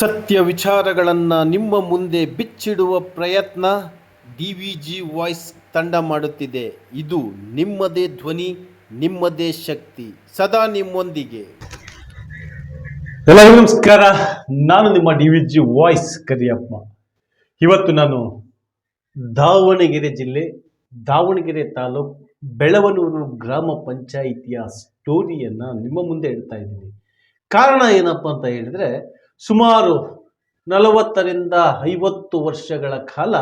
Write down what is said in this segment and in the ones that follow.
ಸತ್ಯ ವಿಚಾರಗಳನ್ನು ನಿಮ್ಮ ಮುಂದೆ ಬಿಚ್ಚಿಡುವ ಪ್ರಯತ್ನ ಡಿ ವಿ ಜಿ ವಾಯ್ಸ್ ತಂಡ ಮಾಡುತ್ತಿದೆ. ಇದು ನಿಮ್ಮದೇ ಧ್ವನಿ, ನಿಮ್ಮದೇ ಶಕ್ತಿ. ಸದಾ ನಿಮ್ಮೊಂದಿಗೆ. ಎಲ್ಲರಿಗೂ ನಮಸ್ಕಾರ. ನಾನು ನಿಮ್ಮ D V G voice Kariyappa. ಇವತ್ತು ನಾನು ದಾವಣಗೆರೆ ಜಿಲ್ಲೆ, ದಾವಣಗೆರೆ ತಾಲೂಕು ಬೆಳವನೂರು ಗ್ರಾಮ ಪಂಚಾಯಿತಿಯ ಸ್ಟೋರಿಯನ್ನು ನಿಮ್ಮ ಮುಂದೆ ಇಡ್ತಾ ಇದ್ದೀನಿ. ಕಾರಣ ಏನಪ್ಪ ಅಂತ ಹೇಳಿದ್ರೆ ಸುಮಾರು ನಲವತ್ತರಿಂದ ಐವತ್ತು ವರ್ಷಗಳ ಕಾಲ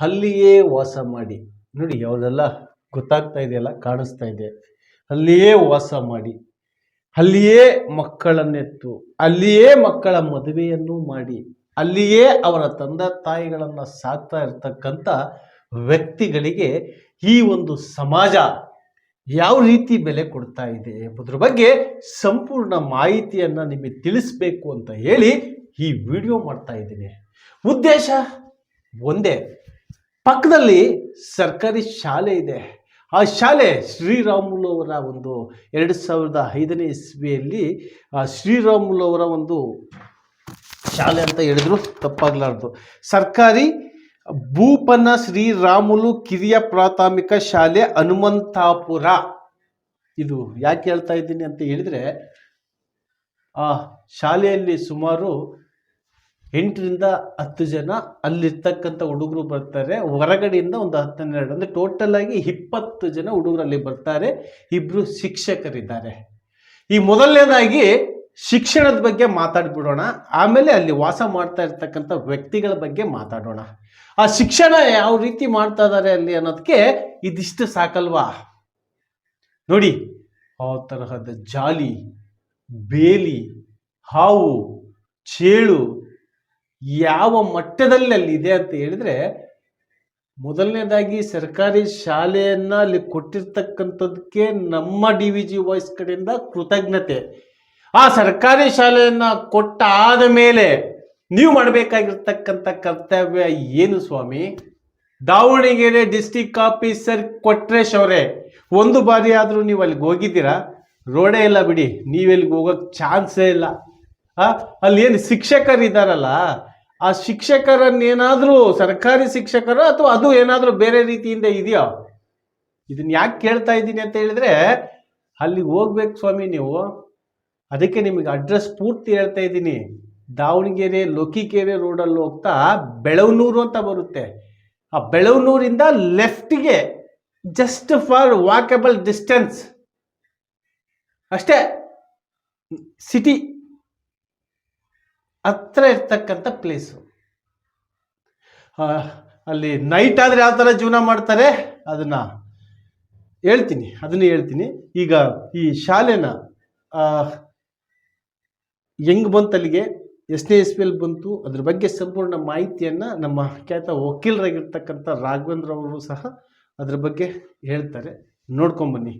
ಅಲ್ಲಿಯೇ ವಾಸ ಮಾಡಿ. ನೋಡಿ ಅವರೆಲ್ಲ ಗೊತ್ತಾಗ್ತಾ ಇದೆಯಲ್ಲ, ಕಾಣಿಸ್ತಾ ಇದೆ. ಅಲ್ಲಿಯೇ ವಾಸ ಮಾಡಿ. ಅಲ್ಲಿಯೇ ಮಕ್ಕಳನ್ನೆತ್ತು. ಅಲ್ಲಿಯೇ ಮಕ್ಕಳ ಮದುವೆಯನ್ನು ಮಾಡಿ. ಅಲ್ಲಿಯೇ ಅವರ ತಂದೆ ತಾಯಿಗಳನ್ನು ಸಾಕ್ತಾ ಇರ್ತಕ್ಕಂಥ ವ್ಯಕ್ತಿಗಳಿಗೆ ಈ ಒಂದು ಸಮಾಜ ಯಾವ ರೀತಿ ಬೆಲೆ ಕೊಡ್ತಾ ಇದೆ ಎಂಬುದ್ರ ಬಗ್ಗೆ ಸಂಪೂರ್ಣ ಮಾಹಿತಿಯನ್ನು ನಿಮಗೆ ತಿಳಿಸ್ಬೇಕು ಅಂತ ಹೇಳಿ ಈ ವಿಡಿಯೋ ಮಾಡ್ತಾ ಇದ್ದೀನಿ. ಉದ್ದೇಶ ಒಂದೇ, ಪಕ್ಕದಲ್ಲಿ ಸರ್ಕಾರಿ ಶಾಲೆ ಇದೆ. ಆ ಶಾಲೆ ಶ್ರೀರಾಮುಲು ಅವರ ಒಂದು ಎರಡು ಸಾವಿರದ ಐದನೇ ಇಸ್ವಿಯಲ್ಲಿ ಶ್ರೀರಾಮುಲು ಅವರ ಒಂದು ಶಾಲೆ ಅಂತ ಹೇಳಿದ್ರು, ತಪ್ಪಾಗಲಾರ್ದು. ಸರ್ಕಾರಿ ಭೂಪನ ಶ್ರೀರಾಮುಲು ಕಿರಿಯ ಪ್ರಾಥಮಿಕ ಶಾಲೆ ಹನುಮಂತಾಪುರ. ಇದು ಯಾಕೆ ಹೇಳ್ತಾ ಇದ್ದೀನಿ ಅಂತ ಹೇಳಿದ್ರೆ, ಆ ಶಾಲೆಯಲ್ಲಿ ಸುಮಾರು ಎಂಟರಿಂದ ಹತ್ತು ಜನ ಅಲ್ಲಿರ್ತಕ್ಕಂಥ ಹುಡುಗರು ಬರ್ತಾರೆ. ಹೊರಗಡೆಯಿಂದ ಒಂದು ಹನ್ನೆರಡು, ಅಂದರೆ ಟೋಟಲ್ ಆಗಿ ಇಪ್ಪತ್ತು ಜನ ಹುಡುಗರು ಅಲ್ಲಿ ಬರ್ತಾರೆ. ಇಬ್ಬರು ಶಿಕ್ಷಕರಿದ್ದಾರೆ. ಈ ಮೊದಲನೇದಾಗಿ ಶಿಕ್ಷಣದ ಬಗ್ಗೆ ಮಾತಾಡ್ಬಿಡೋಣ. ಆಮೇಲೆ ಅಲ್ಲಿ ವಾಸ ಮಾಡ್ತಾ ಇರ್ತಕ್ಕಂಥ ವ್ಯಕ್ತಿಗಳ ಬಗ್ಗೆ ಮಾತಾಡೋಣ. ಆ ಶಿಕ್ಷಣ ಯಾವ ರೀತಿ ಮಾಡ್ತಾ ಇದ್ದಾರೆ ಅಲ್ಲಿ ಅನ್ನೋದಕ್ಕೆ ಇದಿಷ್ಟು ಸಾಕಲ್ವಾ? ನೋಡಿ, ಆ ತರಹದ ಜಾಲಿ, ಬೇಲಿ, ಹಾವು, ಚೇಳು ಯಾವ ಮಟ್ಟದಲ್ಲಿ ಅಲ್ಲಿ ಇದೆ ಅಂತ ಹೇಳಿದ್ರೆ, ಮೊದಲನೇದಾಗಿ ಸರ್ಕಾರಿ ಶಾಲೆಯನ್ನ ಅಲ್ಲಿ ಕೊಟ್ಟಿರ್ತಕ್ಕಂಥದ್ದಕ್ಕೆ ನಮ್ಮ ಡಿ ವಿ ಜಿ ವಾಯ್ಸ್ ಕಡೆಯಿಂದ ಕೃತಜ್ಞತೆ. ಆ ಸರ್ಕಾರಿ ಶಾಲೆಯನ್ನು ಕೊಟ್ಟ ಆದ ಮೇಲೆ ನೀವು ಮಾಡಬೇಕಾಗಿರ್ತಕ್ಕಂಥ ಕರ್ತವ್ಯ ಏನು ಸ್ವಾಮಿ? ದಾವಣಗೆರೆ ಡಿಸ್ಟಿಕ್ ಆಫೀಸರ್ ಕೊಟ್ರೇಶ್ ಅವರೇ, ಒಂದು ಬಾರಿ ಆದರೂ ನೀವು ಅಲ್ಲಿಗೆ ಹೋಗಿದ್ದೀರಾ? ರೋಡೇ ಇಲ್ಲ ಬಿಡಿ, ನೀವೆಲ್ಲಿಗೆ ಹೋಗೋಕ್ಕೆ ಚಾನ್ಸೇ ಇಲ್ಲ. ಅಲ್ಲಿ ಏನು ಶಿಕ್ಷಕರು ಇದ್ದಾರಲ್ಲ ಆ ಶಿಕ್ಷಕರನ್ನೇನಾದರೂ ಸರ್ಕಾರಿ ಶಿಕ್ಷಕರು ಅಥವಾ ಅದು ಏನಾದರೂ ಬೇರೆ ರೀತಿಯಿಂದ ಇದೆಯೋ? ಇದನ್ನ ಯಾಕೆ ಕೇಳ್ತಾ ಇದ್ದೀನಿ ಅಂತ ಹೇಳಿದ್ರೆ, ಅಲ್ಲಿಗೆ ಹೋಗ್ಬೇಕು ಸ್ವಾಮಿ ನೀವು. ಅದಕ್ಕೆ ನಿಮಗೆ ಅಡ್ರೆಸ್ ಪೂರ್ತಿ ಹೇಳ್ತಾ ಇದ್ದೀನಿ. ದಾವಣಗೆರೆ ಲೋಕಿಕೆರೆ ರೋಡಲ್ಲಿ ಹೋಗ್ತಾ ಬೆಳವನೂರು ಅಂತ ಬರುತ್ತೆ. ಆ ಬೆಳವನೂರಿಂದ ಲೆಫ್ಟ್ಗೆ ಜಸ್ಟ್ ಫಾರ್ ವಾಕಬಲ್ ಡಿಸ್ಟೆನ್ಸ್ ಅಷ್ಟೇ ಸಿಟಿ ಹತ್ರ ಇರ್ತಕ್ಕಂಥ ಪ್ಲೇಸು ಅಲ್ಲಿ ನೈಟ್ ಆದರೆ ಯಾವ ಥರ ಜೀವನ ಮಾಡ್ತಾರೆ? ಅದನ್ನು ಹೇಳ್ತೀನಿ ಅದನ್ನು ಹೇಳ್ತೀನಿ. ಈಗ ಈ ಶಾಲೆನ ಹೆಂಗ್ ಬಂತು ಅಲ್ಲಿಗೆ ಎಷ್ಟನೇ ಇಸ್ವಿಯಲ್ಲಿ ಬಂತು. ಅದ್ರ ಬಗ್ಗೆ ಸಂಪೂರ್ಣ ಮಾಹಿತಿಯನ್ನು ನಮ್ಮ ಖ್ಯಾತ ವಕೀಲರಾಗಿರ್ತಕ್ಕಂಥ ರಾಘವೇಂದ್ರ ಅವರು ಸಹ ಅದ್ರ ಬಗ್ಗೆ ಹೇಳ್ತಾರೆ. ನೋಡ್ಕೊಂಬನ್ನಿ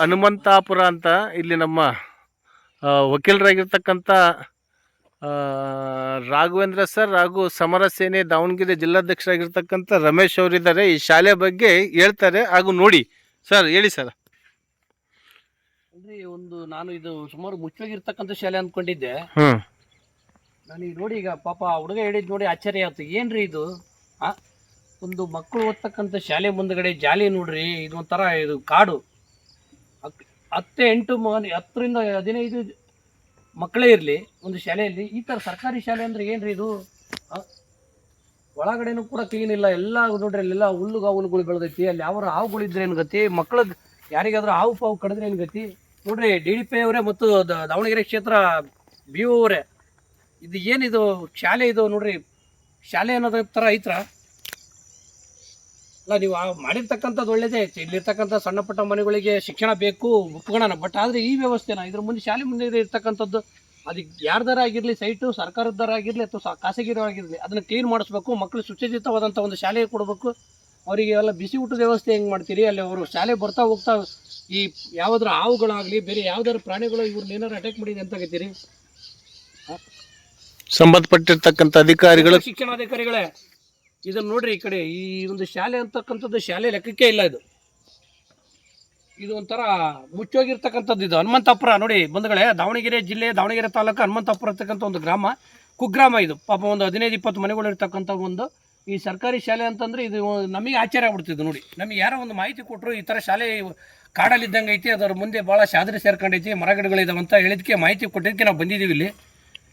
ಹನುಮಂತಾಪುರ ಅಂತ ಇಲ್ಲಿ ನಮ್ಮ ವಕೀಲರಾಗಿರ್ತಕ್ಕಂಥ ರಾಘವೇಂದ್ರ ಸರ್ ಹಾಗೂ ಸಮರ ಸೇನೆ ದಾವಣಗೆರೆ ಜಿಲ್ಲಾಧ್ಯಕ್ಷರಾಗಿರ್ತಕ್ಕಂಥ ರಮೇಶ್ ಅವರಿದ್ದಾರೆ. ಈ ಶಾಲೆ ಬಗ್ಗೆ ಹೇಳ್ತಾರೆ ಹಾಗೂ ನೋಡಿ. ಸರ್, ಹೇಳಿ ಸರ್. ಅಂದ್ರೆ ಒಂದು ನಾನು ಇದು ಸುಮಾರು ಮುಚ್ಚೋಗಿರ್ತಕ್ಕಂಥ ಶಾಲೆ ಅಂದ್ಕೊಂಡಿದ್ದೆ ಹ್ಮ್. ನಾನು ಈಗ ನೋಡಿ ಈಗ ಪಾಪ ಆ ಹುಡುಗ ಹೇಳಿದ್ ನೋಡಿ ಆಶ್ಚರ್ಯ ಆಯ್ತು. ಏನ್ರಿ ಇದು? ಆ? ಒಂದು ಮಕ್ಕಳು ಓದ್ತಕ್ಕಂಥ ಶಾಲೆ ಮುಂದ್ಗಡೆ ಜಾಲಿ ನೋಡ್ರಿ ಇದು ಒಂಥರ ಇದು ಕಾಡು. ಹತ್- ಹತ್ತು ಎಂಟು ಮನೆ ಹತ್ತರಿಂದ ಹದಿನೈದು ಮಕ್ಕಳೇ ಇರಲಿ ಒಂದು ಶಾಲೆಯಲ್ಲಿ. ಈ ಥರ ಸರ್ಕಾರಿ ಶಾಲೆ ಅಂದ್ರೆ ಏನ್ರಿ ಇದು? ಆ? ಒಳಗಡೆನೂ ಕೂಡ ಕ್ಲೀನ್ ಇಲ್ಲ. ಎಲ್ಲ ನೋಡ್ರಿ ಅಲ್ಲೆಲ್ಲ ಹುಲ್ಲು ಹುಲ್ಲುಗಳು ಬೆಳೆದೈತಿ. ಅಲ್ಲಿ ಯಾವ ಹಾವುಗಳಿದ್ರೆ ಏನು ಗತಿ? ಮಕ್ಕಳದ್ದು ಯಾರಿಗಾದ್ರೂ ಹಾವು ಪಾವು ಕಡಿದ್ರೆ ಏನು ಗತಿ? ನೋಡ್ರಿ ಡಿ ಡಿ ಪಿ ಅವರೇ ಮತ್ತು ದಾವಣಗೆರೆ ಕ್ಷೇತ್ರ ಬಿ ಒ ಅವರೇ. ಇದು ಏನಿದು, ಶಾಲೆ ಇದು ನೋಡ್ರಿ, ಶಾಲೆ ಅನ್ನೋದ್ರ ಥರ ಐತ್ರ? ಅಲ್ಲ, ನೀವು ಮಾಡಿರ್ತಕ್ಕಂಥದ್ದು ಒಳ್ಳೇದೇ, ಇಲ್ಲಿರ್ತಕ್ಕಂಥ ಸಣ್ಣ ಪುಟ್ಟ ಮನೆಗಳಿಗೆ ಶಿಕ್ಷಣ ಬೇಕು ಒಪ್ಕೊಳ್ಳೋಣ ಬಟ್ ಆದರೆ ಈ ವ್ಯವಸ್ಥೆನ, ಇದ್ರ ಮುಂದೆ ಶಾಲೆ ಮುಂದೆ ಇರ್ತಕ್ಕಂಥದ್ದು ಅದಕ್ಕೆ ಯಾರ್ದಾರ ಆಗಿರಲಿ, ಸೈಟು, ಸರ್ಕಾರದ್ದಾರ ಆಗಿರಲಿ, ಅಥವಾ ಸ- ಖಾಸಗಿರೋ ಆಗಿರಲಿ, ಅದನ್ನು ಕ್ಲೀನ್ ಮಾಡಿಸ್ಬೇಕು ಮಕ್ಕಳು ಸುಚಿತವಾದಂಥ ಒಂದು ಶಾಲೆ ಕೊಡಬೇಕು. ಅವರಿಗೆ ಎಲ್ಲ ಬಿಸಿ ಊಟದ ವ್ಯವಸ್ಥೆ ಹೆಂಗೆ ಮಾಡ್ತೀರಿ? ಅಲ್ಲಿ ಅವರು ಶಾಲೆ ಬರ್ತಾ ಹೋಗ್ತಾ ಈ ಯಾವ್ದಾರ ಹಾವುಗಳಾಗಲಿ ಬೇರೆ ಯಾವ್ದಾರ ಪ್ರಾಣಿಗಳು ಇವ್ರನ್ನ ಏನಾರು ಅಟ್ಯಾಕ್ ಮಾಡಿದೆ ಅಂತ ಆಗತ್ತೀರಿ? ಸಂಬಂಧಪಟ್ಟಿರ್ತಕ್ಕಂಥ ಅಧಿಕಾರಿಗಳು ಶಿಕ್ಷಣಾಧಿಕಾರಿಗಳೇ ಇದನ್ನ ನೋಡ್ರಿ ಈ ಕಡೆ ಈ ಒಂದು ಶಾಲೆ ಅಂತಕ್ಕಂಥದ್ದು ಶಾಲೆ ಲೆಕ್ಕಕ್ಕೆ ಇಲ್ಲ ಇದು. ಇದು ಒಂಥರ ಮುಚ್ಚೋಗಿರ್ತಕ್ಕಂಥದ್ದು ಇದು. ಹನುಮಂತಪುರ ನೋಡಿ ಬಂಧುಗಳೇ ದಾವಣಗೆರೆ ಜಿಲ್ಲೆ ದಾವಣಗೆರೆ ತಾಲೂಕು ಹನುಮಂತಪುರ ಇರ್ತಕ್ಕಂಥ ಒಂದು ಗ್ರಾಮ ಕುಗ್ರಾಮ ಇದು. ಪಾಪ ಒಂದು ಹದಿನೈದು ಇಪ್ಪತ್ತು ಮನೆಗಳು ಇರ್ತಕ್ಕಂಥ ಒಂದು ಈ ಸರ್ಕಾರಿ ಶಾಲೆ ಅಂತಂದ್ರೆ ಇದು ನಮಗೆ ಆಶ್ಚರ್ಯ ಆಗ್ಬಿಡ್ತಿದ್ದು ನೋಡಿ. ನಮಗೆ ಯಾರೋ ಒಂದು ಮಾಹಿತಿ ಕೊಟ್ಟರು ಈ ಥರ ಶಾಲೆ ಕಾಡಲ್ಲಿದ್ದಂಗೆ ಐತಿ ಅದರ ಮುಂದೆ ಭಾಳ ಶಾದ್ರಿ ಸೇರ್ಕೊಂಡೈತಿ ಮರಗಿಡಗಳಿದಾವೆ ಅಂತ ಹೇಳಿದಕ್ಕೆ ಮಾಹಿತಿ ಕೊಟ್ಟಿದ್ದಕ್ಕೆ ನಾವು ಬಂದಿದ್ದೀವಿ ಇಲ್ಲಿ.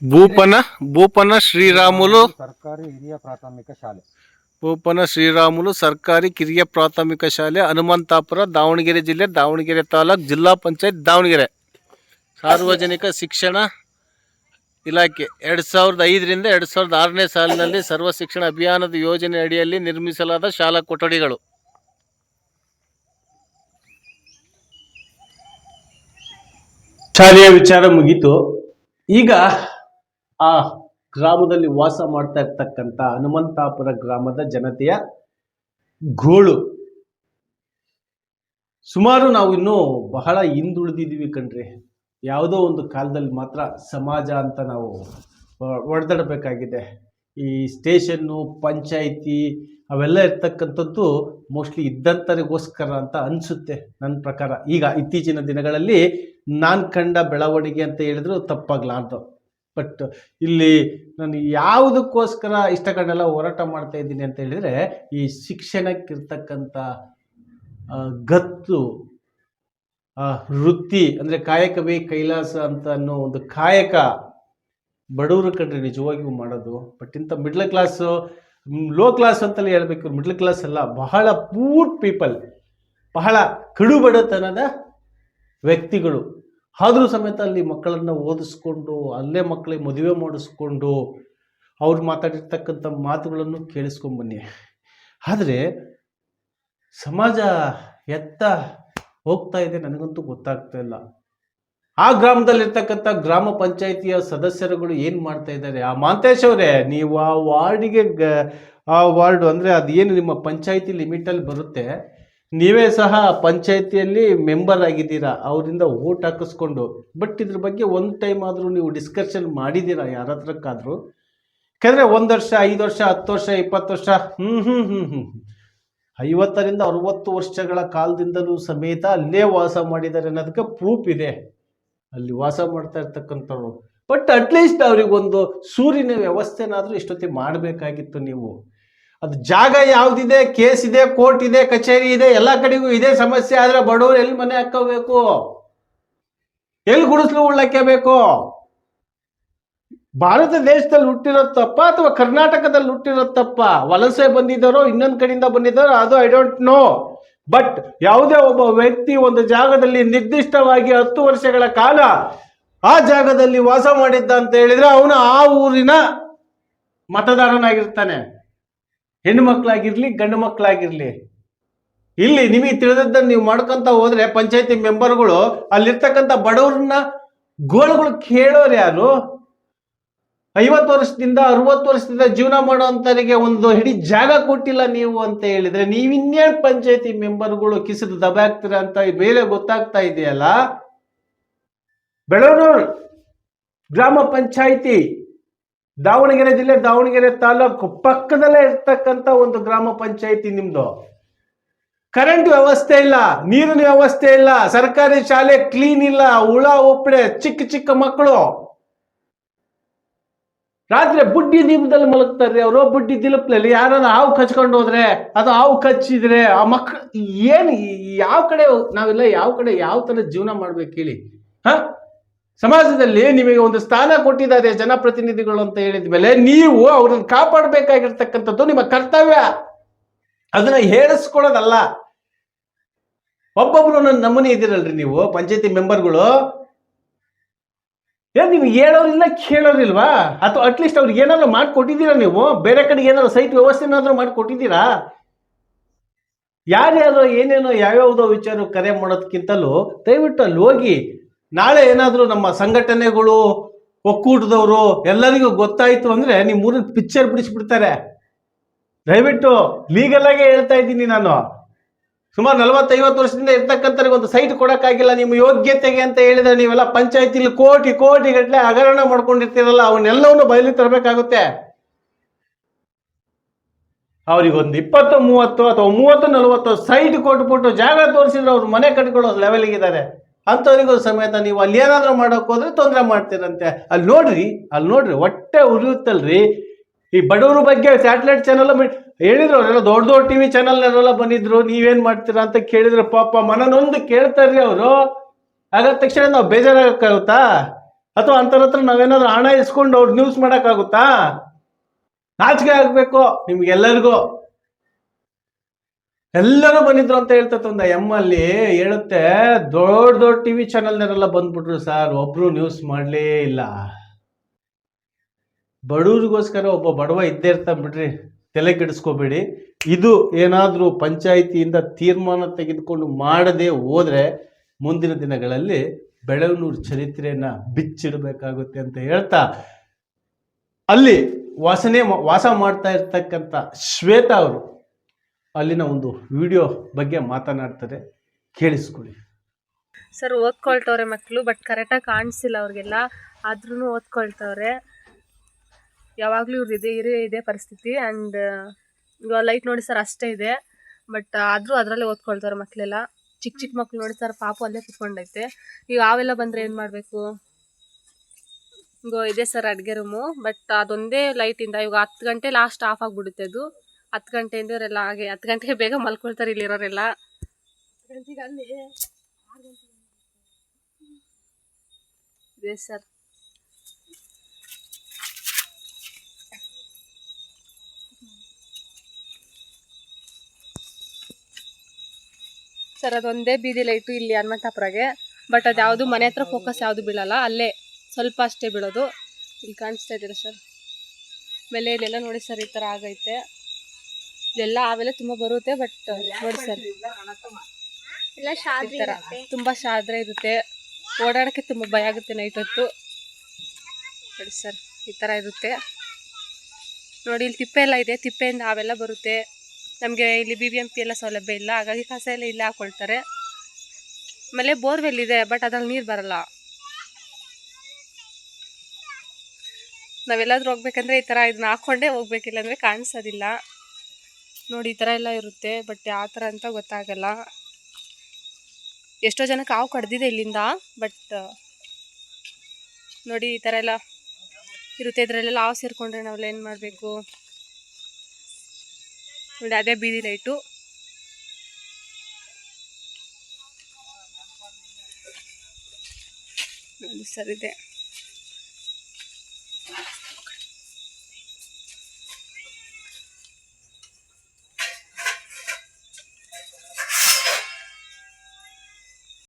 ಭೂಪನ ಭೂಪನ ಶ್ರೀರಾಮುಲು. ಸರ್ಕಾರಿ ಹಿರಿಯ ಪ್ರಾಥಮಿಕ ಶಾಲೆ. ಭೂಪನ ಶ್ರೀರಾಮುಲು ಸರ್ಕಾರಿ ಕಿರಿಯ ಪ್ರಾಥಮಿಕ ಶಾಲೆ ಹನುಮಂತಾಪುರ ದಾವಣಗೆರೆ ಜಿಲ್ಲೆ ದಾವಣಗೆರೆ ತಾಲೂಕು ಜಿಲ್ಲಾ ಪಂಚಾಯತ್ ದಾವಣಗೆರೆ. ಸಾರ್ವಜನಿಕ ಶಿಕ್ಷಣ ಇಲಾಖೆ. ಎರಡು ಸಾವಿರದ ಐದರಿಂದ ಎರಡು ಸಾವಿರದ ಆರನೇ ಸಾಲಿನಲ್ಲಿ ಸರ್ವ ಶಿಕ್ಷಣ ಅಭಿಯಾನದ ಯೋಜನೆ ಅಡಿಯಲ್ಲಿ ನಿರ್ಮಿಸಲಾದ ಶಾಲಾ ಕೊಠಡಿಗಳು. ಶಾಲೆಯ ವಿಚಾರ ಮುಗಿತು. ಈಗ ಆ ಗ್ರಾಮದಲ್ಲಿ ವಾಸ ಮಾಡ್ತಾ ಇರ್ತಕ್ಕಂಥ ಹನುಮಂತಾಪುರ ಗ್ರಾಮದ ಜನತೆಯ ಗೋಳು. ಸುಮಾರು ನಾವು ಇನ್ನೂ ಬಹಳ ಹಿಂದುಳಿದಿದ್ದೀವಿ ಕಣ್ರಿ. ಯಾವುದೋ ಒಂದು ಕಾಲದಲ್ಲಿ ಮಾತ್ರ ಸಮಾಜ ಅಂತ ನಾವು ಒಡೆದಾಡಬೇಕಾಗಿದೆ. ಈ ಸ್ಟೇಷನ್ನು, ಪಂಚಾಯಿತಿ ಅವೆಲ್ಲ ಇರ್ತಕ್ಕಂಥದ್ದು ಮೋಸ್ಟ್ಲಿ ಇದ್ದಂಥರಿಗೋಸ್ಕರ ಅಂತ ಅನಿಸುತ್ತೆ ನನ್ನ ಪ್ರಕಾರ. ಈಗ ಇತ್ತೀಚಿನ ದಿನಗಳಲ್ಲಿ ನಾನು ಕಂಡ ಬೆಳವಣಿಗೆ ಅಂತ ಹೇಳಿದ್ರು ತಪ್ಪಾಗ್ಲಾರ್ದು. ಬಟ್ ಇಲ್ಲಿ ನಾನು ಯಾವುದಕ್ಕೋಸ್ಕರ ಇಷ್ಟಗಳನ್ನೆಲ್ಲ ಹೋರಾಟ ಮಾಡ್ತಾ ಇದ್ದೀನಿ ಅಂತ ಹೇಳಿದರೆ ಈ ಶಿಕ್ಷಣಕ್ಕಿರ್ತಕ್ಕಂಥ ಗತ್ತು ವೃತ್ತಿ ಅಂದರೆ ಕಾಯಕವೇ ಕೈಲಾಸ ಅಂತ ಅನ್ನೋ ಒಂದು ಕಾಯಕ ಬಡವರು ಕಂಡ್ರೆ ನಿಜವಾಗಿಯೂ ಮಾಡೋದು. ಬಟ್ ಇಂಥ ಮಿಡ್ಲ್ ಕ್ಲಾಸು ಲೋ ಕ್ಲಾಸ್ ಅಂತಲೇ ಹೇಳ್ಬೇಕು. ಮಿಡ್ಲ್ ಕ್ಲಾಸ್ ಅಲ್ಲ, ಬಹಳ ಪೂರ್ ಪೀಪಲ್ ಬಹಳ ಕಡು ಬಡತನದ ವ್ಯಕ್ತಿಗಳು. ಆದರೂ ಸಮೇತ ಅಲ್ಲಿ ಮಕ್ಕಳನ್ನು ಓದಿಸ್ಕೊಂಡು, ಅಲ್ಲೇ ಮಕ್ಕಳಿಗೆ ಮದುವೆ ಮಾಡಿಸ್ಕೊಂಡು, ಅವ್ರು ಮಾತಾಡಿರ್ತಕ್ಕಂಥ ಮಾತುಗಳನ್ನು ಕೇಳಿಸ್ಕೊಂಬನ್ನಿ ಆದರೆ ಸಮಾಜ ಎತ್ತ ಹೋಗ್ತಾ ಇದೆ ನನಗಂತೂ ಗೊತ್ತಾಗ್ತಾ ಇಲ್ಲ. ಆ ಗ್ರಾಮದಲ್ಲಿರ್ತಕ್ಕಂಥ ಗ್ರಾಮ ಪಂಚಾಯಿತಿಯ ಸದಸ್ಯರುಗಳು ಏನು ಮಾಡ್ತಾ ಇದ್ದಾರೆ? ಆ ಮಾಂತೇಶ್ ಅವರೇ, ನೀವು ಆ ವಾರ್ಡಿಗೆ ಆ ವಾರ್ಡು ಅಂದರೆ ಅದೇನು ನಿಮ್ಮ ಪಂಚಾಯಿತಿ ಲಿಮಿಟಲ್ಲಿ ಬರುತ್ತೆ. ನೀವೇ ಸಹ ಪಂಚಾಯಿತಿಯಲ್ಲಿ ಮೆಂಬರ್ ಆಗಿದ್ದೀರಾ? ಅವರಿಂದ ಓಟ್ ಹಾಕಿಸ್ಕೊಂಡು. ಬಟ್ ಇದ್ರ ಬಗ್ಗೆ ಒಂದು ಟೈಮ್ ಆದರೂ ನೀವು ಡಿಸ್ಕಷನ್ ಮಾಡಿದ್ದೀರಾ? ಯಾರ ಹತ್ರಕ್ಕಾದರೂ? ಯಾಕಂದರೆ ಒಂದು ವರ್ಷ, ಐದು ವರ್ಷ, ಹತ್ತು ವರ್ಷ, ಇಪ್ಪತ್ತು ವರ್ಷ ಹ್ಞೂ ಹ್ಞೂ ಹ್ಞೂ ಹ್ಞೂ ಐವತ್ತರಿಂದ ಅರವತ್ತು ವರ್ಷಗಳ ಕಾಲದಿಂದಲೂ ಸಮೇತ ಅಲ್ಲೇ ವಾಸ ಮಾಡಿದ್ದಾರೆ ಅನ್ನೋದಕ್ಕೆ ಪ್ರೂಫ್ ಇದೆ. ಅಲ್ಲಿ ವಾಸ ಮಾಡ್ತಾ ಇರ್ತಕ್ಕಂಥವ್ರು. ಬಟ್ ಅಟ್ಲೀಸ್ಟ್ ಅವ್ರಿಗೊಂದು ಸೂರ್ಯನ ವ್ಯವಸ್ಥೆನಾದರೂ ಇಷ್ಟೊತ್ತಿಗೆ ಮಾಡಬೇಕಾಗಿತ್ತು ನೀವು. ಅದು ಜಾಗ ಯಾವುದಿದೆ ಕೇಸ್ ಇದೆ ಕೋರ್ಟ್ ಇದೆ, ಕಚೇರಿ ಇದೆ, ಎಲ್ಲ ಕಡೆಗೂ ಇದೇ ಸಮಸ್ಯೆ ಆದ್ರೆ ಬಡವರು ಎಲ್ಲಿ ಮನೆ ಹಾಕೋಬೇಕು? ಎಲ್ಲಿ ಗುಡಿಸ್ಲು ಉಳ್ಳಕ್ಕೆ ಬೇಕು ಭಾರತ ದೇಶದಲ್ಲಿ ಹುಟ್ಟಿರೋ ತಪ್ಪ ಅಥವಾ ಕರ್ನಾಟಕದಲ್ಲಿ ಹುಟ್ಟಿರೋ ತಪ್ಪ? ವಲಸೆ ಬಂದಿದ್ದಾರೋ, ಇನ್ನೊಂದು ಕಡೆಯಿಂದ ಬಂದಿದ್ದಾರೋ, ಅದು ಐ ಡೋಂಟ್ ನೋ ಬಟ್ ಯಾವುದೇ ಒಬ್ಬ ವ್ಯಕ್ತಿ ಒಂದು ಜಾಗದಲ್ಲಿ ನಿರ್ದಿಷ್ಟವಾಗಿ ಹತ್ತು ವರ್ಷಗಳ ಕಾಲ ಆ ಜಾಗದಲ್ಲಿ ವಾಸ ಮಾಡಿದ್ದ ಅಂತ ಹೇಳಿದ್ರೆ ಅವನು ಆ ಊರಿನ ಮತದಾರನಾಗಿರ್ತಾನೆ. ಹೆಣ್ಣು ಮಕ್ಕಳಾಗಿರ್ಲಿ, ಗಂಡು ಮಕ್ಕಳಾಗಿರ್ಲಿ. ಇಲ್ಲಿ ನಿಮಗೆ ತಿಳಿದದ್ದನ್ನು ನೀವು ಮಾಡ್ಕೊಂತ ಹೋದ್ರೆ ಪಂಚಾಯತಿ ಮೆಂಬರ್ಗಳು ಅಲ್ಲಿರ್ತಕ್ಕಂಥ ಬಡವ್ರನ್ನ ಗೋಳುಗಳು ಕೇಳೋರು ಯಾರು? ಐವತ್ತು ವರ್ಷದಿಂದ ಅರವತ್ತು ವರ್ಷದಿಂದ ಜೀವನ ಮಾಡೋಂಥವರಿಗೆ ಒಂದು ಹಿಡಿ ಜಾಗ ಕೊಟ್ಟಿಲ್ಲ ನೀವು ಅಂತ ಹೇಳಿದ್ರೆ ನೀವಿನ್ನೇನು ಪಂಚಾಯತಿ ಮೆಂಬರ್ಗಳು ಕಿಸಿದು ದಬಾಕ್ತೀರ ಅಂತ ಮೇಲೆ ಗೊತ್ತಾಗ್ತಾ ಇದೆಯಲ್ಲ? ಬೆಳೂರು ಗ್ರಾಮ ಪಂಚಾಯಿತಿ ದಾವಣಗೆರೆ ಜಿಲ್ಲೆ, ದಾವಣಗೆರೆ ತಾಲೂಕು ಪಕ್ಕದಲ್ಲೇ ಇರ್ತಕ್ಕಂಥ ಒಂದು ಗ್ರಾಮ ಪಂಚಾಯಿತಿ ನಿಮ್ದು. ಕರೆಂಟ್ ವ್ಯವಸ್ಥೆ ಇಲ್ಲ, ನೀರಿನ ವ್ಯವಸ್ಥೆ ಇಲ್ಲ, ಸರ್ಕಾರಿ ಶಾಲೆ ಕ್ಲೀನ್ ಇಲ್ಲ, ಹುಳ ಒಪ್ಪಡೆ ಚಿಕ್ಕ ಚಿಕ್ಕ ಮಕ್ಕಳು. ರಾತ್ರಿ ಬುಡ್ಡಿ ದೀಪದಲ್ಲಿ ಮಲಗ್ತಾರೆ ಅವರು, ಬುಡ್ಡಿ ದಿಲಪ್ನಲ್ಲಿ ಯಾರಾದ ಹಾವು ಕಚ್ಕೊಂಡು ಹೋದ್ರೆ, ಅದು ಹಾವು ಕಚ್ಚಿದ್ರೆ ಆ ಮಕ್ಳು ಏನು ಯಾವ ಕಡೆ ನಾವೆಲ್ಲ ಯಾವ ಕಡೆ ಯಾವ ತರ ಜೀವನ ಮಾಡ್ಬೇಕು ಹೇಳಿ? ಹ? ಸಮಾಜದಲ್ಲಿ ನಿಮಗೆ ಒಂದು ಸ್ಥಾನ ಕೊಟ್ಟಿದ್ದಾರೆ ಜನಪ್ರತಿನಿಧಿಗಳು ಅಂತ ಹೇಳಿದ ಮೇಲೆ ನೀವು ಅವ್ರನ್ನ ಕಾಪಾಡಬೇಕಾಗಿರ್ತಕ್ಕಂಥದ್ದು ನಿಮ್ಮ ಕರ್ತವ್ಯ. ಅದನ್ನ ಹೇಳಿಸ್ಕೊಳ್ಳೋದಲ್ಲ. ಒಬ್ಬೊಬ್ರು ನನ್ನ ನಮೂನಿ ಇದ್ದೀರಲ್ರಿ ನೀವು, ಪಂಚಾಯತಿ ಮೆಂಬರ್ಗಳು. ಏನ್ ನೀವು ಹೇಳೋರಿಲ್ಲ ಕೇಳೋರಿಲ್ವಾ ಅಥವಾ ಅಟ್ಲೀಸ್ಟ್ ಅವ್ರಿಗೆ ಏನಾದ್ರು ಮಾಡಿಕೊಟ್ಟಿದ್ದೀರಾ ನೀವು? ಬೇರೆ ಕಡೆಗೆ ಏನಾದ್ರು ಸೈಟ್ ವ್ಯವಸ್ಥೆ ಏನಾದ್ರು ಮಾಡಿಕೊಟ್ಟಿದ್ದೀರಾ? ಯಾರ್ಯಾರೋ ಏನೇನೋ ಯಾವ್ಯಾವುದೋ ವಿಚಾರ ಕರೆ ಮಾಡೋದಕ್ಕಿಂತಲೂ ದಯವಿಟ್ಟು ಅಲ್ಲಿ ಹೋಗಿ, ನಾಳೆ ಏನಾದರೂ ನಮ್ಮ ಸಂಘಟನೆಗಳು, ಒಕ್ಕೂಟದವರು ಎಲ್ಲರಿಗೂ ಗೊತ್ತಾಯ್ತು ಅಂದ್ರೆ ನಿಮ್ಮ ಊರಿನ ಪಿಕ್ಚರ್ ಬಿಡಿಸ್ಬಿಡ್ತಾರೆ. ದಯವಿಟ್ಟು ಲೀಗಲ್ ಆಗೇ ಹೇಳ್ತಾ ಇದ್ದೀನಿ ನಾನು. ಸುಮಾರು ನಲವತ್ತೈವತ್ತು ವರ್ಷದಿಂದ ಇರ್ತಕ್ಕಂಥವ್ರಿಗೆ ಒಂದು ಸೈಟ್ ಕೊಡೋಕ್ಕಾಗಿಲ್ಲ. ನಿಮ್ಮ ಯೋಗ್ಯತೆಗೆ ಅಂತ ಹೇಳಿದ್ರೆ ನೀವೆಲ್ಲ ಪಂಚಾಯತಿಲಿ ಕೋಟಿ ಕೋಟಿ ಗಟ್ಟಲೆ ಹಗರಣ ಮಾಡ್ಕೊಂಡಿರ್ತೀರಲ್ಲ, ಅವನ್ನೆಲ್ಲವನ್ನು ಬಯಲಿ ತರಬೇಕಾಗುತ್ತೆ. ಅವರಿಗೊಂದು ಇಪ್ಪತ್ತು, ಮೂವತ್ತು ಅಥವಾ ಮೂವತ್ತು, ನಲವತ್ತು ಸೈಟ್ ಕೊಟ್ಬಿಟ್ಟು ಜಾಗ ತೋರಿಸಿದ್ರೆ ಅವ್ರು ಮನೆ ಕಟ್ಕೊಳ್ಳೋ ಲೆವೆಲ್ಗೆ ಇದ್ದಾರೆ. ಅಂಥವ್ರಿಗೂ ಸಮೇತ ನೀವು ಅಲ್ಲಿ ಏನಾದರೂ ಮಾಡೋಕೆ ಹೋದ್ರೆ ತೊಂದರೆ ಮಾಡ್ತೀರಂತೆ. ಅಲ್ಲಿ ನೋಡ್ರಿ ಅಲ್ಲಿ ನೋಡ್ರಿ, ಹೊಟ್ಟೆ ಉರಿಯುತ್ತಲ್ರಿ. ಈ ಬಡವರ ಬಗ್ಗೆ ಸ್ಯಾಟಲೈಟ್ ಚಾನಲ್ ಹೇಳಿದ್ರು ಅವರೆಲ್ಲ ದೊಡ್ಡ ದೊಡ್ಡ ಟಿವಿ ಚಾನಲ್ನವರೆಲ್ಲ ಬಂದಿದ್ರು, ನೀವೇನ್ ಮಾಡ್ತೀರಾ ಅಂತ ಕೇಳಿದ್ರೆ. ಪಾಪ ಮನನೊಂದು ಕೇಳ್ತಾರ್ರಿ ಅವರು. ಹಾಗಾದ ತಕ್ಷಣ ನಾವು ಬೇಜಾರಾಗಕ್ಕಾಗುತ್ತಾ? ಅಥವಾ ಅಂತರ ಹತ್ರ ನಾವೇನಾದ್ರೂ ಹಣ ಇಸ್ಕೊಂಡು ಅವ್ರು ನ್ಯೂಸ್ ಮಾಡೋಕ್ಕಾಗುತ್ತಾ? ನಾಚಿಕೆ ಆಗ್ಬೇಕು ನಿಮ್ಗೆಲ್ಲರಿಗೂ. ಎಲ್ಲರೂ ಬಂದಿದ್ರು ಅಂತ ಹೇಳ್ತೈತೆ ಒಂದು ಎಂ ಅಲ್ಲಿ. ಹೇಳುತ್ತೆ, ದೊಡ್ಡ ದೊಡ್ಡ ಟಿವಿ ಚಾನೆಲ್ನವರೆಲ್ಲ ಬಂದ್ಬಿಟ್ರು ಸರ್, ಒಬ್ರು ನ್ಯೂಸ್ ಮಾಡಲೇ ಇಲ್ಲ. ಬಡವ್ರಿಗೋಸ್ಕರ ಒಬ್ಬ ಬಡವ ಇದ್ದೇ ಇರ್ತಾನೆ ಬಿಡ್ರಿ. ತಲೆ ಕೆಡಿಸ್ಕೋಬೇಡಿ. ಇದು ಏನಾದರೂ ಪಂಚಾಯಿತಿಯಿಂದ ತೀರ್ಮಾನ ತೆಗೆದುಕೊಂಡು ಮಾಡದೆ ಹೋದರೆ ಮುಂದಿನ ದಿನಗಳಲ್ಲಿ ಬೆಳವನೂರು ಚರಿತ್ರೆಯನ್ನ ಬಿಚ್ಚಿಡಬೇಕಾಗುತ್ತೆ ಅಂತ ಹೇಳ್ತಾ, ಅಲ್ಲಿ ವಾಸನೆ ವಾಸ ಮಾಡ್ತಾ ಇರ್ತಕ್ಕಂಥ ಶ್ವೇತಾ ಅವರು ಅಲ್ಲಿನ ಒಂದು ವಿಡಿಯೋ ಬಗ್ಗೆ ಮಾತನಾಡ್ತಾರೆ. ಕೇಳಿಸ್ಕೊಳ್ಳಿ. ಸರ್, ಓದ್ಕೊಳ್ತವ್ರೆ ಮಕ್ಕಳು ಬಟ್ ಕರೆಕ್ಟಾಗಿ ಕಾಣಿಸಿಲ್ಲ ಅವ್ರಿಗೆಲ್ಲ. ಆದ್ರೂ ಓದ್ಕೊಳ್ತವ್ರೆ. ಯಾವಾಗಲೂ ಇವ್ರದ್ದು ಇದೆ ಇರೇ ಇದೆ ಪರಿಸ್ಥಿತಿ ಆ್ಯಂಡ್ ಇವಾಗ ಲೈಟ್ ನೋಡಿ ಸರ್ ಅಷ್ಟೇ ಇದೆ. ಬಟ್ ಆದರೂ ಅದರಲ್ಲೇ ಓದ್ಕೊಳ್ತಾರೆ ಮಕ್ಕಳೆಲ್ಲ ಚಿಕ್ಕ ಚಿಕ್ಕ ಮಕ್ಳು ನೋಡಿ ಸರ್ ಪಾಪು ಅಲ್ಲೇ ಕುತ್ಕೊಂಡೈತೆ. ಈಗ ಅವೆಲ್ಲ ಬಂದರೆ ಏನು ಮಾಡಬೇಕು? ಈಗ ಇದೆ ಸರ್ ಅಡುಗೆ ರೂಮು ಬಟ್ ಅದೊಂದೇ ಲೈಟಿಂದ ಇವಾಗ ಹತ್ತು ಗಂಟೆ ಲಾಸ್ಟ್ ಆಫ್ ಆಗಿಬಿಡುತ್ತೆ ಅದು. ಹತ್ತು ಗಂಟೆಯಿಂದ ಇವರೆಲ್ಲ ಹಾಗೆ ಹತ್ತು ಗಂಟೆಗೆ ಬೇಗ ಮಲ್ಕೊಳ್ತಾರೆ ಇಲ್ಲಿರೋರೆಲ್ಲ. ಇದೆ ಸರ್ ಸರ್ ಅದೊಂದೇ ಬೀದಿ ಲೈಟು ಇಲ್ಲಿ ಹನುಮಂತಾಪುರಗೆ. ಬಟ್ ಅದು ಯಾವುದು ಮನೆ ಹತ್ರ ಫೋಕಸ್ ಯಾವುದು ಬೀಳಲ್ಲ ಅಲ್ಲೇ ಸ್ವಲ್ಪ ಅಷ್ಟೇ ಬೀಳೋದು. ಇಲ್ಲಿ ಕಾಣಿಸ್ತಾ ಇದ್ದೀರಾ ಸರ್? ಆಮೇಲೆ ಇಲ್ಲೆಲ್ಲ ನೋಡಿ ಸರ್ ಈ ಥರ ಆಗೈತೆ. ಇದೆಲ್ಲ ಆಮೇಲೆ ತುಂಬ ಬರುತ್ತೆ ಬಟ್ ನೋಡಿ ಸರ್. ಈ ಶಾದ್ರಿ ಥರ ತುಂಬ ಶಾದ್ರೆ ಇರುತ್ತೆ. ಓಡಾಡೋಕ್ಕೆ ತುಂಬ ಭಯ ಆಗುತ್ತೆ ನೈಟ್ ಹೊತ್ತು. ನೋಡಿ ಸರ್ ಈ ಥರ ಇರುತ್ತೆ. ನೋಡಿ ಇಲ್ಲಿ ತಿಪ್ಪೆ ಎಲ್ಲ ಇದೆ ತಿಪ್ಪೆಯಿಂದ ಅವೆಲ್ಲ ಬರುತ್ತೆ. ನಮಗೆ ಇಲ್ಲಿ ಬಿ ಬಿ ಎಂ ಪಿ ಎಲ್ಲ ಸೌಲಭ್ಯ ಇಲ್ಲ, ಹಾಗಾಗಿ ಕಸ ಎಲ್ಲ ಇಲ್ಲೇ ಹಾಕ್ಕೊಳ್ತಾರೆ ಆಮೇಲೆ ಬೋರ್ವೆಲ್ ಇದೆ ಬಟ್ ಅದ್ರಲ್ಲಿ ನೀರು ಬರಲ್ಲ. ನಾವೆಲ್ಲಾದ್ರೂ ಹೋಗ್ಬೇಕಂದ್ರೆ ಈ ಥರ ಇದನ್ನ ಹಾಕ್ಕೊಂಡೇ ಹೋಗ್ಬೇಕಿಲ್ಲ ಅಂದರೆ ಕಾಣಿಸೋದಿಲ್ಲ. ನೋಡಿ, ಈ ಥರ ಎಲ್ಲ ಇರುತ್ತೆ ಬಟ್ ಯಾವ ಥರ ಅಂತ ಗೊತ್ತಾಗಲ್ಲ. ಎಷ್ಟೋ ಜನಕ್ಕೆ ಹಾವು ಕಡ್ದಿದೆ ಇಲ್ಲಿಂದ ಬಟ್ ನೋಡಿ, ಈ ಥರ ಎಲ್ಲ ಇರುತ್ತೆ. ಇದರಲ್ಲೆಲ್ಲ ಹಾವು ಸೇರಿಕೊಂಡ್ರೆ ನಾವೆಲ್ಲ ಏನು ಮಾಡಬೇಕು? ನೋಡಿ ಅದೇ ಬೀದಿ ಲೈಟು ಸರಿದೆ.